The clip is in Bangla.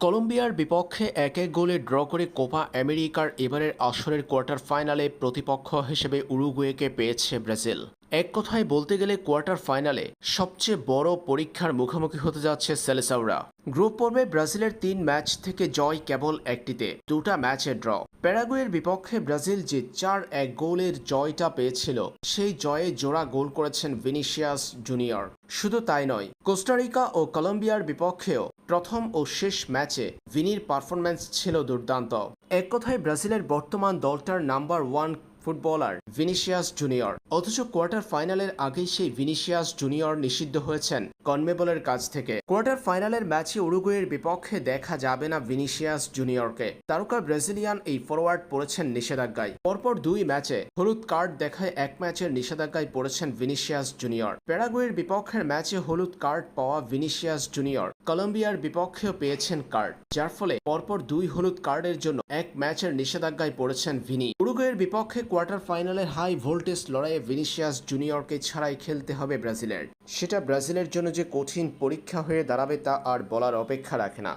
কলম্বিয়ার বিপক্ষে এক এক গোলে ড্র করে কোপা আমেরিকার এবারের আসরের কোয়ার্টার ফাইনালে প্রতিপক্ষ হিসেবে উরুগুয়েকে পেয়েছে ব্রাজিল। এক কথায় বলতে গেলে কোয়ার্টার ফাইনালে সবচেয়ে বড় পরীক্ষার মুখোমুখি হতে যাচ্ছে সেলেসাউরা। গ্রুপ পর্বে ব্রাজিলের তিন ম্যাচ থেকে জয় কেবল একটিতে, দুটা ম্যাচে ড্র। প্যারাগুয়ের বিপক্ষে ব্রাজিল যে চার এক গোলের জয়টা পেয়েছিল, সেই জয়ে জোড়া গোল করেছেন ভিনিসিয়াস জুনিয়র। শুধু তাই নয়, কোস্টারিকা ও কলম্বিয়ার বিপক্ষেও প্রথম ও শেষ ম্যাচে ভিনির পারফরম্যান্স ছিল দুর্দান্ত। এক কথায় ব্রাজিলের বর্তমান দলটার number one footballer Vinicius Junior. অথচ কোয়ার্টার ফাইনালের আগেই সেই ভিনিসিয়াস জুনিয়র নিষিদ্ধ হয়েছেন কনমেবলের কাছ থেকে। কোয়ার্টার ফাইনালের ম্যাচে উরুগুয়ের বিপক্ষে দেখা যাবে না ভিনিসিয়াস জুনিয়রকে। তারকা ব্রাজিলিয়ান এই ফরওয়ার্ড পড়েছেন নিষেধাজ্ঞায়। পরপর দুই ম্যাচে হলুদ কার্ড দেখায় এক ম্যাচের নিষেধাজ্ঞায় পড়েছেন ভিনিসিয়াস জুনিয়র। প্যারাগুয়ের বিপক্ষের ম্যাচে হলুদ কার্ড পাওয়া ভিনিসিয়াস জুনিয়র। কলম্বিয়ার বিপক্ষেও পেয়েছেন কার্ড, যার ফলে পরপর দুই হলুদ কার্ডের জন্য এক ম্যাচের নিষেধাজ্ঞায় পড়েছেন ভিনি। উরুগুয়ের বিপক্ষে কোয়ার্টার ফাইনালের হাই ভোল্টেজ লড়াইয়ে ভিনিসিয়াস জুনিয়রকে ছাড়াই খেলতে হবে ব্রাজিলের। সেটা ব্রাজিলের জন্য যে কঠিন পরীক্ষা হয়ে দাঁড়াবে তা আর বলার অপেক্ষা রাখে না।